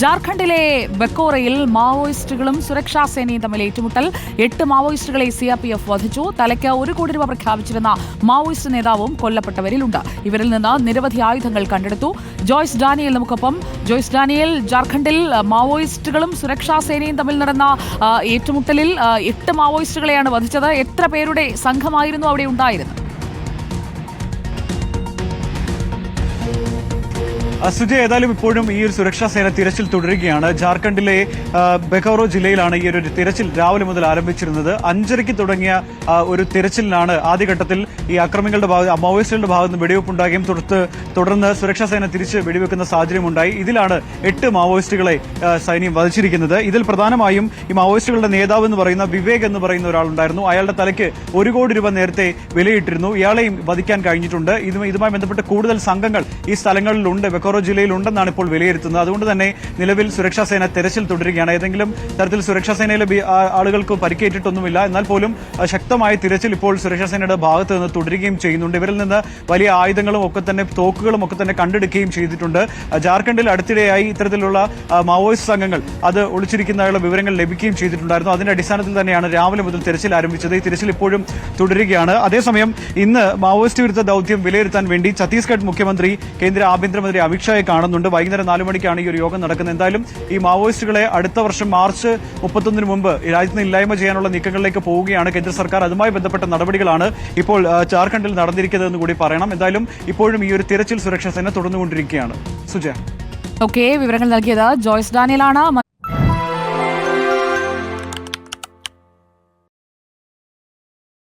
ജാർഖണ്ഡിലെ ബക്കോറയിൽ മാവോയിസ്റ്റുകളും സുരക്ഷാ സേനയും തമ്മിൽ ഏറ്റുമുട്ടൽ. എട്ട് മാവോയിസ്റ്റുകളെ സി ആർ പി എഫ് വധിച്ചു. തലയ്ക്ക് ഒരു കോടി രൂപ പ്രഖ്യാപിച്ചിരുന്ന മാവോയിസ്റ്റ് നേതാവും കൊല്ലപ്പെട്ടവരിലുണ്ട്. ഇവരിൽ നിന്ന് നിരവധി ആയുധങ്ങൾ കണ്ടെടുത്തു. ജോയ്സ് ഡാനിയൽ നമുക്കൊപ്പം. ജോയ്സ് ഡാനിയൽ ജാർഖണ്ഡിൽ മാവോയിസ്റ്റുകളും സുരക്ഷാ സേനയും തമ്മിൽ നടന്ന ഏറ്റുമുട്ടലിൽ എട്ട് മാവോയിസ്റ്റുകളെയാണ് വധിച്ചത്. എത്ര പേരുടെ സംഘമായിരുന്നു അവിടെ ഉണ്ടായിരുന്നത്? സുജ ഏതായാലും ഇപ്പോഴും ഈ ഒരു സുരക്ഷാ സേന തിരച്ചിൽ തുടരുകയാണ്. ജാർഖണ്ഡിലെ ബെക്കോറോ ജില്ലയിലാണ് ഈ ഒരു തിരച്ചിൽ രാവിലെ മുതൽ ആരംഭിച്ചിരുന്നത്. അഞ്ചരയ്ക്ക് തുടങ്ങിയ ഒരു തിരച്ചിലിനാണ് ആദ്യഘട്ടത്തിൽ ഈ അക്രമികളുടെ ഭാഗത്ത് മാവോയിസ്റ്റുകളുടെ ഭാഗത്ത് നിന്ന് വെടിവെപ്പുണ്ടാകുകയും തുടർത്ത് തുടർന്ന് സുരക്ഷാ സേന തിരിച്ച് വെടിവെക്കുന്ന സാഹചര്യമുണ്ടായി. ഇതിലാണ് എട്ട് മാവോയിസ്റ്റുകളെ സൈന്യം വധിച്ചിരിക്കുന്നത്. ഇതിൽ പ്രധാനമായും ഈ മാവോയിസ്റ്റുകളുടെ നേതാവ് എന്ന് പറയുന്ന വിവേക് എന്ന് പറയുന്ന ഒരാളുണ്ടായിരുന്നു. അയാളുടെ തലയ്ക്ക് ഒരു കോടി രൂപ നേരത്തെ വിലയിട്ടിരുന്നു. ഇയാളെയും വധിക്കാൻ കഴിഞ്ഞിട്ടുണ്ട്. ഇതുമായി ബന്ധപ്പെട്ട് കൂടുതൽ സംഘങ്ങൾ ഈ സ്ഥലങ്ങളിലുണ്ട്. ബെക്കോറോ ജില്ലയിൽ ഉണ്ടെന്നാണ് ഇപ്പോൾ വിലയിരുത്തുന്നത്. അതുകൊണ്ട് തന്നെ നിലവിൽ സുരക്ഷാ സേന തെരച്ചിൽ തുടരുകയാണ്. ഏതെങ്കിലും തരത്തിൽ സുരക്ഷാ സേനയിലെ ആളുകൾക്ക് പരിക്കേറ്റിട്ടൊന്നുമില്ല. എന്നാൽ പോലും ശക്തമായ തിരച്ചിൽ ഇപ്പോൾ സുരക്ഷാ സേനയുടെ ഭാഗത്ത് നിന്ന് തുടരുകയും ചെയ്യുന്നുണ്ട്. ഇവരിൽ നിന്ന് വലിയ ആയുധങ്ങളും ഒക്കെ തന്നെ തോക്കുകളും ഒക്കെ തന്നെ കണ്ടെടുക്കുകയും ചെയ്തിട്ടുണ്ട്. ജാർഖണ്ഡിൽ അടുത്തിടെയായി ഇത്തരത്തിലുള്ള മാവോയിസ്റ്റ് സംഘങ്ങൾ അത് ഒളിച്ചിരിക്കുന്നതായുള്ള വിവരങ്ങൾ ലഭിക്കുകയും ചെയ്തിട്ടുണ്ടായിരുന്നു. അതിന്റെ അടിസ്ഥാനത്തിൽ തന്നെയാണ് രാവിലെ മുതൽ തിരച്ചിൽ ആരംഭിച്ചത്. ഈ തിരച്ചിൽ ഇപ്പോഴും തുടരുകയാണ്. അതേസമയം ഇന്ന് മാവോയിസ്റ്റ് വിരുദ്ധ ദൌത്യം വിലയിരുത്താൻ വേണ്ടി ഛത്തീസ്ഗഡ് മുഖ്യമന്ത്രി കേന്ദ്ര ആഭ്യന്തരമന്ത്രി അമിത്ഷായെ കാണുന്നുണ്ട്. വൈകുന്നേരം നാലു മണിക്കാണ് ഈ ഒരു യോഗം നടക്കുന്നത്. എന്തായാലും ഈ മാവോയിസ്റ്റുകളെ അടുത്ത വർഷം മാർച്ച് മുപ്പത്തൊന്നിന് മുമ്പ് രാജ്യത്തിന് ഇല്ലായ്മ ചെയ്യാനുള്ള നീക്കങ്ങളിലേക്ക് പോവുകയാണ് കേന്ദ്ര സർക്കാർ. അതുമായി ബന്ധപ്പെട്ട നടപടികളാണ് ഇപ്പോൾ ജാർഖണ്ഡിൽ നടന്നിരിക്കുന്നതെന്ന് കൂടി പറയണം. എന്തായാലും ഇപ്പോഴും ഈ ഒരു തിരച്ചിൽ സുരക്ഷാ സേന തുടർന്നുകൊണ്ടിരിക്കുകയാണ്. സുജ ഓക്കെ വിവരങ്ങൾ നൽകിയത് ജോയ്സ് ഡാനിയലാണ്.